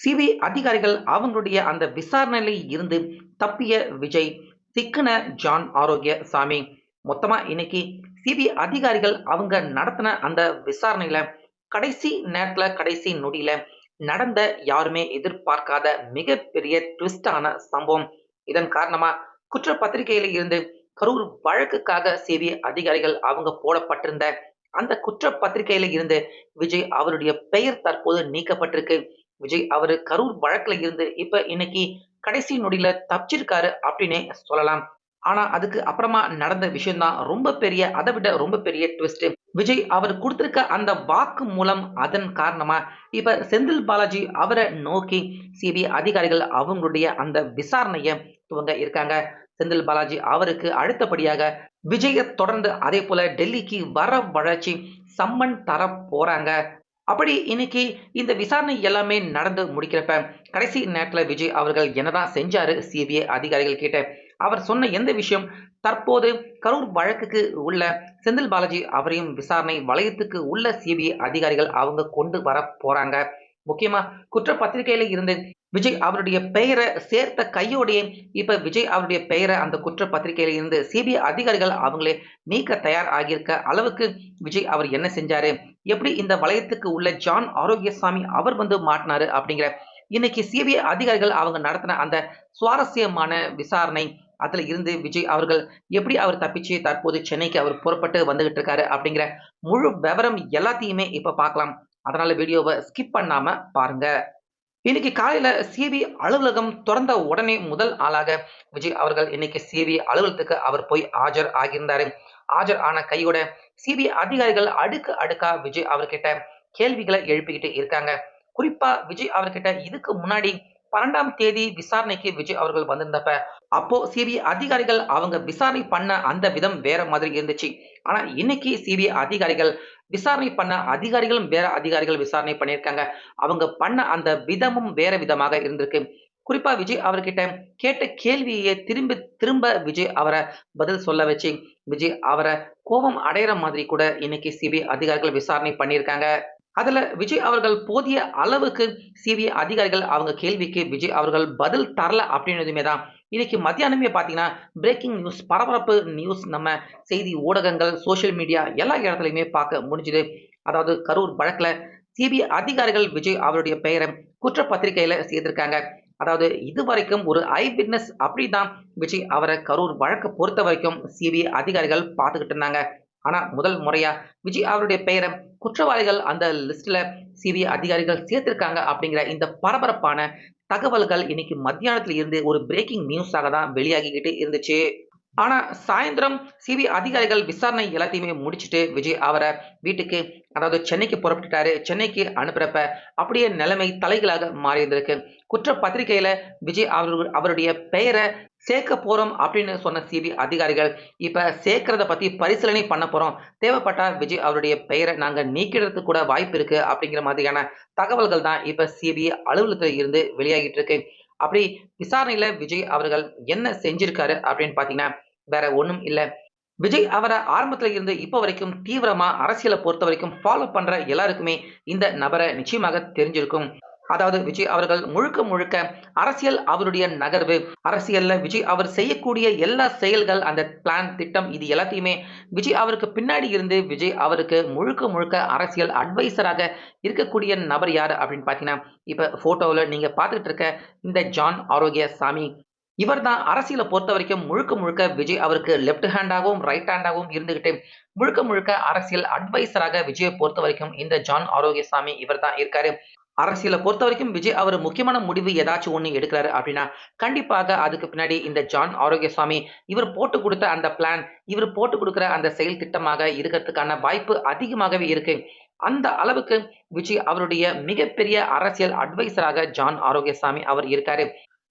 CBI அதிகாரிகள் அவங்களுடைய அந்த விசாரணையில இருந்து தப்பிய விஜய் சிக்கன ஜான் ஆரோக்கிய சாமி மொத்தமா இன்னைக்கு சிபிஐ அதிகாரிகள் அவங்க நடத்தின அந்த விசாரணையில கடைசி நேரத்துல கடைசி நொடியில நடந்த யாருமே எதிர்பார்க்காத மிகப்பெரிய ட்விஸ்டான சம்பவம். இதன் காரணமா குற்றப்பத்திரிகையில இருந்து கரூர் வழக்குக்காக சிபிஐ அதிகாரிகள் அவங்க போடப்பட்டிருந்த அந்த குற்றப்பத்திரிகையில இருந்து விஜய் அவருடைய பெயர் தற்போது நீக்கப்பட்டிருக்கு. விஜய் அவரு கரூர் வழக்குல இருந்து இப்ப இன்னைக்கு கடைசி நொடியில தப்பிச்சிருக்காரு அப்படின்னே சொல்லலாம். ஆனா அதுக்கு அப்புறமா நடந்த விஷயம்தான் ரொம்ப பெரிய அதை விட ரொம்ப பெரிய ட்விஸ்ட் விஜய் அவர் கொடுத்திருக்க அந்த வாக்கு மூலம் அதன் காரணமா இப்ப செந்தில் பாலாஜி அவரை நோக்கி சிபிஐ அதிகாரிகள் அவங்களுடைய அந்த விசாரணையை துவங்க இருக்காங்க. செந்தில் பாலாஜி அவருக்கு அடுத்தபடியாக விஜய தொடர்ந்து அதே போல டெல்லிக்கு வர வளர்ச்சி சம்மன் தர போறாங்க. அப்படி இன்னைக்கு இந்த விசாரணை எல்லாமே நடந்து முடிக்கிறப்ப கடைசி நேரத்துல விஜய் அவர்கள் என்னதான் செஞ்சாரு சிபிஐ அதிகாரிகள் கிட்ட அவர் சொன்ன எந்த விஷயம்? தற்போது கரூர் வழக்குக்கு உள்ள செந்தில் பாலாஜி அவரையும் விசாரணை வளையத்துக்கு உள்ள சிபிஐ அதிகாரிகள் அவங்க கொண்டு வர போறாங்க. முக்கியமா குற்றப்பத்திரிகையில இருந்து விஜய் அவருடைய பெயரை சேர்த்த கையோடையே இப்ப விஜய் அவருடைய பெயரை அந்த குற்றப்பத்திரிகையில இருந்து சிபிஐ அதிகாரிகள் அவங்களே நீக்க தயார் ஆகியிருக்க அளவுக்கு விஜய் அவர் என்ன செஞ்சாரு? எப்படி இந்த வளையத்துக்கு உள்ள ஜான் ஆரோக்கியசாமி அவர் வந்து மாட்டினாரு அப்படிங்கிற இன்னைக்கு சிபிஐ அதிகாரிகள் அவங்க நடத்தின அந்த சுவாரஸ்யமான விசாரணை அதுல இருந்து விஜய் அவர்கள் எப்படி அவர் தப்பிச்சு தற்போது சென்னைக்கு அவர் புறப்பட்டு வந்துகிட்டு இருக்காரு அப்படிங்கிற முழு விவரம் எல்லாத்தையுமே இப்ப பார்க்கலாம். அதனால வீடியோவை ஸ்கிப் பண்ணாம பாருங்க. இன்னைக்கு காலையில சிபிஐ அலுவலகம் திறந்த உடனே முதல் ஆளாக விஜய் அவர்கள் இன்னைக்கு சிபிஐ அலுவலகத்துக்கு அவர் போய் ஆஜர் ஆகியிருந்தாரு. ஆஜர் ஆன கையோட சிபிஐ அதிகாரிகள் அடுக்கு அடுக்கா விஜய் அவர்கிட்ட கேள்விகளை எழுப்பிக்கிட்டு இருக்காங்க. குறிப்பா விஜய் அவர்கிட்ட இதுக்கு முன்னாடி பன்னெண்டாம் தேதி விசாரணைக்கு விஜய் அவர்கள் வந்திருந்தப்ப அப்போ சிபிஐ அதிகாரிகள் அவங்க விசாரணை பண்ண அந்த விதம் வேற மாதிரி இருந்துச்சு. ஆனா இன்னைக்கு சிபிஐ அதிகாரிகள் விசாரணை பண்ண அதிகாரிகளும் வேற அதிகாரிகள் விசாரணை பண்ணியிருக்காங்க. அவங்க பண்ண அந்த விதமும் வேற விதமாக இருந்திருக்கு. குறிப்பா விஜய் அவர்கிட்ட கேட்ட கேள்வியை திரும்பி திரும்ப விஜய் அவரை பதில் சொல்ல வச்சு விஜய் அவரை கோபம் அடையிற மாதிரி கூட இன்னைக்கு சிபிஐ அதிகாரிகள் விசாரணை பண்ணியிருக்காங்க. அதில் விஜய் அவர்கள் போதிய அளவுக்கு சிபிஐ அதிகாரிகள் அவங்க கேள்விக்கு விஜய் அவர்கள் பதில் தரல அப்படின்றதுமே தான். இன்னைக்கு மத்தியானமே பார்த்தீங்கன்னா பிரேக்கிங் நியூஸ் பரபரப்பு நியூஸ் நம்ம செய்தி ஊடகங்கள் சோஷியல் மீடியா எல்லா இடத்துலையுமே பார்க்க முடிஞ்சுது. அதாவது கரூர் வழக்கில் சிபிஐ அதிகாரிகள் விஜய் அவருடைய பெயரை குற்றப்பத்திரிகையில் செய்திருக்காங்க அதாவது இது வரைக்கும் ஒரு ஐ விட்னஸ் அப்படி தான் விஜய் அவரை கரூர் வழக்கை பொறுத்த வரைக்கும் சிபிஐ அதிகாரிகள் பார்த்துக்கிட்டு இருந்தாங்க. ஆனா முதல் முறையா விஜய் அவருடைய பெயரை குற்றவாளிகள் அந்த லிஸ்ட்ல சிபிஐ அதிகாரிகள் சேர்த்திருக்காங்க அப்படிங்கிற இந்த பரபரப்பான தகவல்கள் இன்னைக்கு மத்தியானத்துல இருந்து ஒரு பிரேக்கிங் நியூஸாக தான் வெளியாகிக்கிட்டு இருந்துச்சு. ஆனா சாயந்தரம் சிபிஐ அதிகாரிகள் விசாரணை எல்லாத்தையுமே முடிச்சுட்டு விஜய் அவரை வீட்டுக்கு அதாவது சென்னைக்கு புறப்பட்டுட்டாரு சென்னைக்கு அனுப்புறப்ப அப்படியே நிலைமை தலைகளாக மாறி இருந்திருக்கு. குற்றப்பத்திரிகையில விஜய் அவர்கள் அவருடைய பெயரை சேர்க்க போறோம் அப்படின்னு சொன்ன சிபிஐ அதிகாரிகள் இப்ப சேர்க்கறத பத்தி பரிசீலனை பண்ண போறோம். தேவைப்பட்டா விஜய் அவருடைய பெயரை நாங்க நீக்கிடுறதுக்கு கூட வாய்ப்பு இருக்கு அப்படிங்கிற மாதிரியான தகவல்கள் தான் இப்ப சிபிஐ அலுவலகத்தில் இருந்து வெளியாகிட்டு இருக்கு. அப்படி விசாரணையில விஜய் அவர்கள் என்ன செஞ்சிருக்காரு அப்படின்னு பாத்தீங்கன்னா வேற ஒண்ணும் இல்ல. விஜய் அவரை ஆரம்பத்துல இருந்து இப்ப வரைக்கும் தீவிரமா அரசியலை பொறுத்த வரைக்கும் ஃபாலோ பண்ற எல்லாருக்குமே இந்த நபரை நிச்சயமாக தெரிஞ்சிருக்கும். அதாவது விஜய் அவர்கள் முழுக்க முழுக்க அரசியல் அவருடைய நகர்வு. அரசியல்ல விஜய் அவர் செய்யக்கூடிய எல்லா செயல்கள் அந்த பிளான் திட்டம் இது எல்லாத்தையுமே விஜய் அவருக்கு பின்னாடி இருந்து விஜய் அவருக்கு முழுக்க முழுக்க அரசியல் அட்வைசராக இருக்கக்கூடிய நபர் யார் அப்படின்னு பார்த்தீங்கன்னா இப்போ ஃபோட்டோவில் நீங்கள் பார்த்துட்டு இருக்க இந்த ஜான் ஆரோக்கிய சாமி இவர் தான் அரசியலை பொறுத்த வரைக்கும் முழுக்க முழுக்க விஜய் அவருக்கு லெஃப்ட் ஹேண்டாகவும் ரைட் ஹேண்டாகவும் இருந்துகிட்டு முழுக்க முழுக்க அரசியல் அட்வைசராக விஜயை பொறுத்த வரைக்கும் இந்த ஜான் ஆரோக்கியசாமி இவர் தான் இருக்காரு. அரசியலை பொறுத்த வரைக்கும் விஜய் அவர் முக்கியமான முடிவு ஏதாச்சும் ஒன்று எடுக்கிறாரு அப்படின்னா கண்டிப்பாக அதுக்கு பின்னாடி இந்த ஜான் ஆரோக்கியசாமி இவர் போட்டு கொடுத்த அந்த பிளான் இவர் போட்டு கொடுக்குற அந்த செயல் திட்டமாக இருக்கிறதுக்கான வாய்ப்பு அதிகமாகவே இருக்கு. அந்த அளவுக்கு விஜய் அவருடைய மிகப்பெரிய அரசியல் அட்வைசராக ஜான் ஆரோக்கியசாமி அவர் இருக்காரு.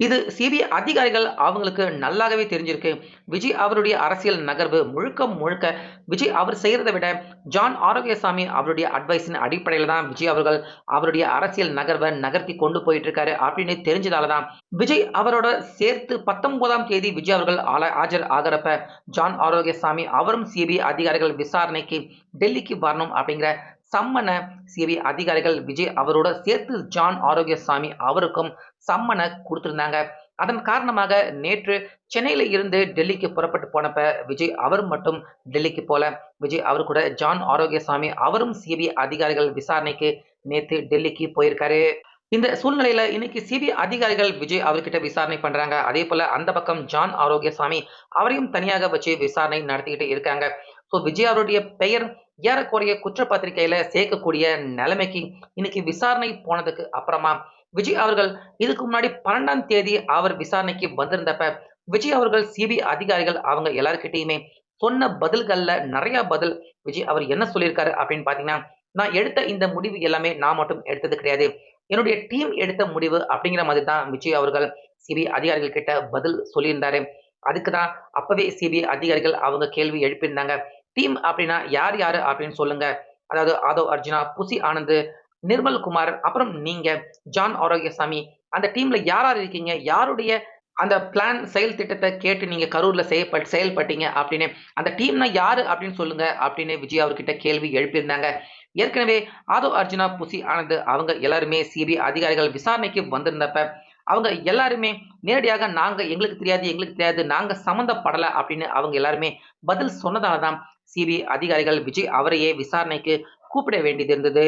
இது சிபிஐ அதிகாரிகள் அவங்களுக்கு நல்லாகவே தெரிஞ்சிருக்கு. விஜய் அவருடைய அரசியல் நகர்வு முழுக்க முழுக்க விஜய் அவர் செய்கிறத விட ஜான் ஆரோக்கியசாமி அவருடைய அட்வைஸின் அடிப்படையில் தான் விஜய் அவர்கள் அவருடைய அரசியல் நகர்வை நகர்த்தி கொண்டு போயிட்டு இருக்காரு அப்படின்னு தெரிஞ்சதால தான் விஜய் அவரோட சேர்த்து பத்தொன்பதாம் தேதி விஜய் அவர்கள் ஆல- ஆஜர் ஆகிறப்ப ஜான் ஆரோக்கியசாமி அவரும் சிபிஐ அதிகாரிகள் விசாரணைக்கு டெல்லிக்கு வரணும் அப்படிங்கிற சம்மனை சிபிஐ அதிகாரிகள் விஜய் அவரோட சேர்த்து ஜான் ஆரோக்கியசாமி அவருக்கும் சம்மனை கொடுத்திருந்தாங்க. அதன் காரணமாக நேற்று சென்னையில இருந்து டெல்லிக்கு புறப்பட்டு போனப்ப விஜய் அவர் மட்டும் டெல்லிக்கு போல. விஜய் அவர் கூட ஜான் ஆரோக்கியசாமி அவரும் சிபிஐ அதிகாரிகள் விசாரணைக்கு நேற்று டெல்லிக்கு போயிருக்காரு. இந்த சூழ்நிலையில இன்னைக்கு சிபிஐ அதிகாரிகள் விஜய் அவர்கிட்ட விசாரணை பண்றாங்க. அதே போல அந்த பக்கம் ஜான் ஆரோக்கியசாமி அவரையும் தனியாக வச்சு விசாரணை நடத்திக்கிட்டு இருக்காங்க. ஸோ விஜய் அவருடைய பெயர் ஏறக்குறைய குற்றப்பத்திரிகையில சேர்க்கக்கூடிய நிலைமைக்கு இன்னைக்கு விசாரணை போனதுக்கு அப்புறமா விஜய் அவர்கள் இதுக்கு முன்னாடி பன்னெண்டாம் தேதி அவர் விசாரணைக்கு வந்திருந்தப்ப விஜய் அவர்கள் சிபிஐ அதிகாரிகள் அவங்க எல்லாருக்கிட்டையுமே சொன்ன பதில்கள்ல நிறைய பதில் விஜய் அவர் என்ன சொல்லியிருக்காரு அப்படின்னு பாத்தீங்கன்னா நான் எடுத்த இந்த முடிவு எல்லாமே நான் மட்டும் எடுத்தது கிடையாது. என்னுடைய டீம் எடுத்த முடிவு அப்படிங்கிற மாதிரி தான் விஜய் அவர்கள் சிபிஐ அதிகாரிகள் கிட்ட பதில் சொல்லியிருந்தாரு. அதுக்கு தான் அப்பவே சிபிஐ அதிகாரிகள் அவங்க கேள்வி எழுப்பியிருந்தாங்க. டீம் அப்படின்னா யார் யாரு அப்படின்னு சொல்லுங்க. அதாவது ஆதவ் அர்ஜுனா புசி ஆனந்த் நிர்மல் குமார் அப்புறம் நீங்க ஜான் ஆரோக்கியசாமி. அந்த டீம்ல யார் யார் இருக்கீங்க? யாருடைய அந்த பிளான் செயல் திட்டத்தை கேட்டு நீங்க கரூர்ல செயல்பட் செயல்பட்டீங்க அப்படின்னு. அந்த டீம்னா யாரு அப்படின்னு சொல்லுங்க அப்படின்னு விஜய் அவர்கிட்ட கேள்வி எழுப்பியிருந்தாங்க. ஏற்கனவே ஆதவ் அர்ஜுனா புசி ஆனந்த் அவங்க எல்லாருமே சிபிஐ அதிகாரிகள் விசாரணைக்கு வந்திருந்தப்ப அவங்க எல்லாருமே நேரடியாக நாங்கள் எங்களுக்கு தெரியாது எங்களுக்கு தெரியாது நாங்கள் சம்மந்தப்படலை அப்படின்னு அவங்க எல்லாருமே பதில் சொன்னதால தான் சிபிஐ அதிகாரிகள் விஜய் அவரையே விசாரணைக்கு கூப்பிட வேண்டியது இருந்தது.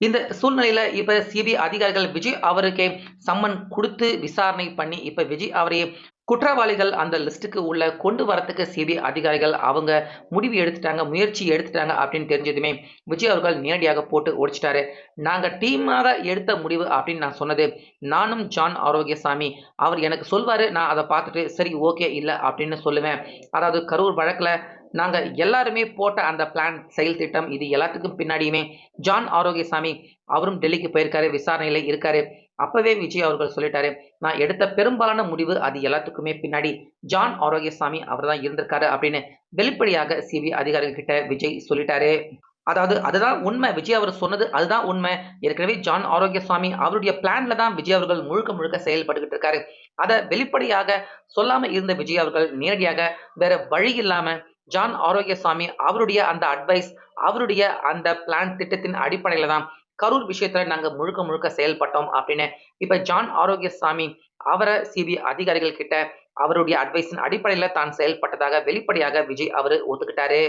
இந்த சூழ்நிலையில இப்ப சிபிஐ அதிகாரிகள் விஜய் அவருக்கே சம்மன் கொடுத்து விசாரணை பண்ணி இப்ப விஜய் அவரையே குற்றவாளிகள் அந்த லிஸ்ட்டுக்கு உள்ள கொண்டு வரத்துக்கு சிபிஐ அதிகாரிகள் அவங்க முடிவு எடுத்துட்டாங்க முயற்சி எடுத்துட்டாங்க அப்படின்னு தெரிஞ்சதுமே விஜய் அவர்கள் நேரடியாக போட்டு ஒடிச்சிட்டாரு. நாங்க டீமாக எடுத்த முடிவு அப்படின்னு நான் சொன்னது நானும் ஜான் ஆரோக்கியசாமி. அவர் எனக்கு சொல்வாரு நான் அதை பார்த்துட்டு சரி ஓகே இல்லை அப்படின்னு சொல்லுவேன். அதாவது கரூர் வழக்கில் நாங்கள் எல்லாருமே போட்ட அந்த பிளான் செயல் திட்டம் இது எல்லாத்துக்கும் பின்னாடியுமே ஜான் ஆரோக்கியசாமி அவரும் டெல்லிக்கு போயிருக்காரு விசாரணையில் இருக்காரு. அப்பவே விஜய் அவர்கள் சொல்லிட்டாரு நான் எடுத்த பெரும்பாலான முடிவு அது எல்லாத்துக்குமே பின்னாடி. ஜான் ஆரோக்கியசாமி அவர் தான் இருந்திருக்காரு அப்படின்னு வெளிப்படையாக சிபிஐ அதிகாரிகள் கிட்ட விஜய் சொல்லிட்டாரு. அதாவது அதுதான் உண்மை. விஜய் அவர் சொன்னது அதுதான் உண்மை. ஏற்கனவே ஜான் ஆரோக்கியசாமி அவருடைய பிளான்ல தான் விஜய் அவர்கள் முழுக்க முழுக்க செயல்பட்டுக்கிட்டு இருக்காரு. அதை வெளிப்படையாக சொல்லாம இருந்த விஜய் அவர்கள் நேரடியாக வேற வழி இல்லாம ஜான் ஆரோக்கியசாமி அவருடைய அந்த அட்வைஸ் அவருடைய அந்த பிளான் திட்டத்தின் அடிப்படையில தான் கரூர் விஷயத்துல நாங்க முழுக்க முழுக்க செயல்பட்டோம் அப்படின்னு. இப்ப ஜான் ஆரோக்கியசாமி அவரை சிபிஐ அதிகாரிகள் கிட்ட அவருடைய அட்வைஸின் அடிப்படையில தான் செயல்பட்டதாக வெளிப்படையாக விஜய் அவரு ஒத்துக்கிட்டாரு.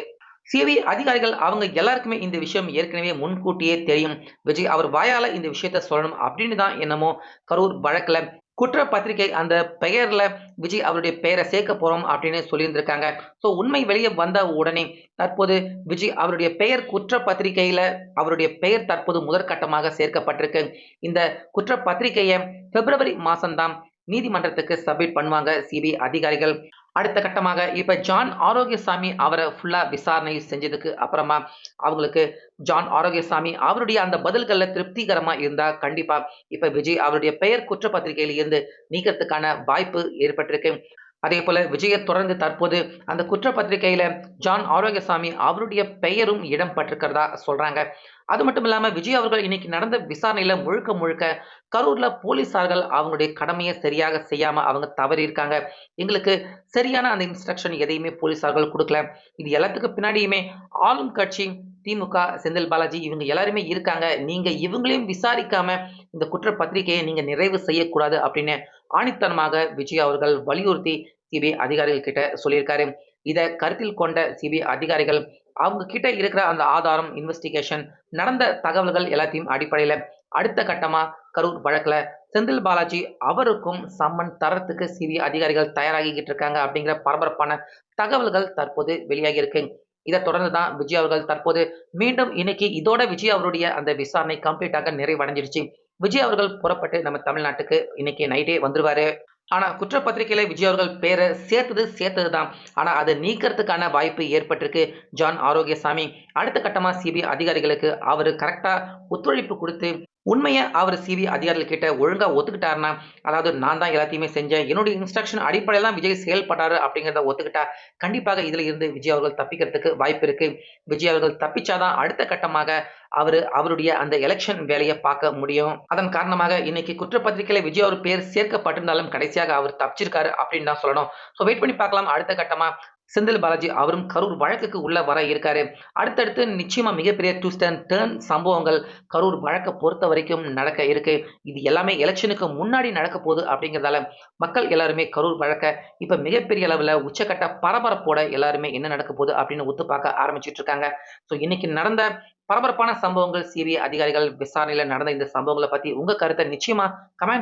சிபிஐ அதிகாரிகள் அவங்க எல்லாருக்குமே இந்த விஷயம் ஏற்கனவே முன்கூட்டியே தெரியும். விஜய் அவர் வாயால இந்த விஷயத்த சொல்லணும் அப்படின்னு தான் என்னமோ கரூர் வழக்குல குற்றப்பத்திரிகை அந்த பெயர்ல விஜய் அவருடைய பெயரை சேர்க்க போறோம் அப்படின்னு சொல்லியிருந்திருக்காங்க. ஸோ உண்மை வெளியே வந்த உடனே தற்போது விஜய் அவருடைய பெயர் குற்றப்பத்திரிகையில அவருடைய பெயர் தற்போது முதற்கட்டமாக சேர்க்கப்பட்டிருக்கு. இந்த குற்றப்பத்திரிகையை பிப்ரவரி மாசம்தான் நீதிமன்றத்துக்கு சப்மிட் பண்ணுவாங்க சிபிஐ அதிகாரிகள். அடுத்த கட்டமாக இப்ப ஜான் ஆரோக்கியசாமி அவரை ஃபுல்லா விசாரணை செஞ்சதுக்கு அப்புறமா அவங்களுக்கு ஜான் ஆரோக்கியசாமி அவருடைய அந்த பதில்கள்ல திருப்திகரமா இருந்தா கண்டிப்பா இப்ப விஜய் அவருடைய பெயர் குற்றப்பத்திரிகையில் இருந்து நீக்கிறதுக்கான வாய்ப்பு ஏற்பட்டிருக்கு. அதே போல விஜயை தொடர்ந்து தற்போது அந்த குற்றப்பத்திரிகையில ஜான் ஆரோக்கியசாமி அவருடைய பெயரும் இடம் பட்டிருக்கிறதா சொல்றாங்க. அது மட்டும் இல்லாம விஜய் அவர்கள் இன்னைக்கு நடந்த விசாரணையில முழுக்க முழுக்க கரூர்ல போலீசார்கள் அவங்களுடைய கடமையை சரியாக செய்யாம அவங்க தவறி இருக்காங்க எங்களுக்கு சரியான அந்த இன்ஸ்ட்ரக்ஷன் எதையுமே போலீசார்கள் கொடுக்கல. இது எல்லாத்துக்கும் பின்னாடியுமே ஆளும் கட்சி திமுக செந்தில் பாலாஜி இவங்க எல்லாருமே இருக்காங்க. நீங்க இவங்களையும் விசாரிக்காம இந்த குற்றப்பத்திரிகையை நீங்க நிறைவு செய்யக்கூடாது அப்படின்னு ஆணித்தனமாக விஜய் அவர்கள் வலியுறுத்தி சிபிஐ அதிகாரிகள் கிட்ட சொல்லியிருக்காரு. இதை கருத்தில் கொண்ட சிபிஐ அதிகாரிகள் அவங்க கிட்ட இருக்கிற அந்த ஆதாரம் இன்வெஸ்டிகேஷன் நடந்த தகவல்கள் எல்லாத்தையும் அடிப்படையில அடுத்த கட்டமா கரூர் வழக்குல செந்தில் பாலாஜி அவருக்கும் சம்மன் தரத்துக்கு சிபிஐ அதிகாரிகள் தயாராகிக்கிட்டு இருக்காங்க அப்படிங்கிற பரபரப்பான தகவல்கள் தற்போது வெளியாகி இருக்கு இதை தொடர்ந்து தான் விஜய் அவர்கள் தற்போது மீண்டும் இன்னைக்கு இதோட விஜய் அவருடைய அந்த விசாரணை கம்ப்ளீட்டாக நிறைவடைஞ்சிருச்சு. விஜய் அவர்கள் புறப்பட்டு நம்ம தமிழ்நாட்டுக்கு இன்னைக்கு நைட்டே வந்துருவாரு. ஆனால் குற்றப்பத்திரிகையில் விஜய் அவர்கள் பேரை சேர்த்தது சேர்த்தது தான் ஆனால் அதை நீக்கிறதுக்கான வாய்ப்பு ஏற்பட்டிருக்கு. ஜான் ஆரோக்கியசாமி. அடுத்த கட்டமாக சிபிஐ அதிகாரிகளுக்கு அவர் கரெக்டாக ஒத்துழைப்பு கொடுத்து உண்மையை அவர் சிபிஐ அதிகாரிகள் கிட்ட ஒழுங்கா ஒத்துக்கிட்டாருன்னா அதாவது நான் தான் எல்லாத்தையுமே செஞ்சேன் என்னுடைய இன்ஸ்ட்ரக்ஷன் அடிப்படையில் தான் விஜய் செயல்பட்டாரு அப்படிங்கிறத ஒத்துக்கிட்டா கண்டிப்பாக இதுல இருந்து விஜய் அவர்கள் தப்பிக்கிறதுக்கு வாய்ப்பு இருக்கு. விஜய் அவர்கள் தப்பிச்சாதான் அடுத்த கட்டமாக அவர் அவருடைய அந்த எலெக்ஷன் வேலையை பார்க்க முடியும். அதன் காரணமாக இன்னைக்கு குற்றப்பத்திரிகையில விஜய் அவர் பேர் சேர்க்கப்பட்டிருந்தாலும் கடைசியாக அவர் தப்பிச்சிருக்காரு அப்படின்னு தான் சொல்லணும். ஸோ வெயிட் பண்ணி பார்க்கலாம் அடுத்த கட்டமா செந்தில் பாலாஜி அவரும் கரூர் வழக்குக்கு உள்ள வர இருக்காரு. அடுத்தடுத்து நிச்சயமா மிகப்பெரிய ட்விஸ்ட் அண்ட் டேர்ன் சம்பவங்கள் கரூர் வழக்கை பொறுத்த வரைக்கும் நடக்க இருக்கு. இது எல்லாமே எலெக்ஷனுக்கு முன்னாடி நடக்க போகுது அப்படிங்கிறதால மக்கள் எல்லாருமே கரூர் வழக்க இப்ப மிகப்பெரிய அளவுல உச்சக்கட்ட பரபரப்போட எல்லாருமே என்ன நடக்க போகுது அப்படின்னு ஒத்து பார்க்க ஆரம்பிச்சிட்டு இருக்காங்க. ஸோ இன்னைக்கு நடந்த பரபரப்பான சம்பவங்கள் சிபிஐ அதிகாரிகள் விசாரணையில நடந்த இந்த சம்பவங்களை பத்தி உங்க கருத்தை நிச்சயமா கமெண்ட்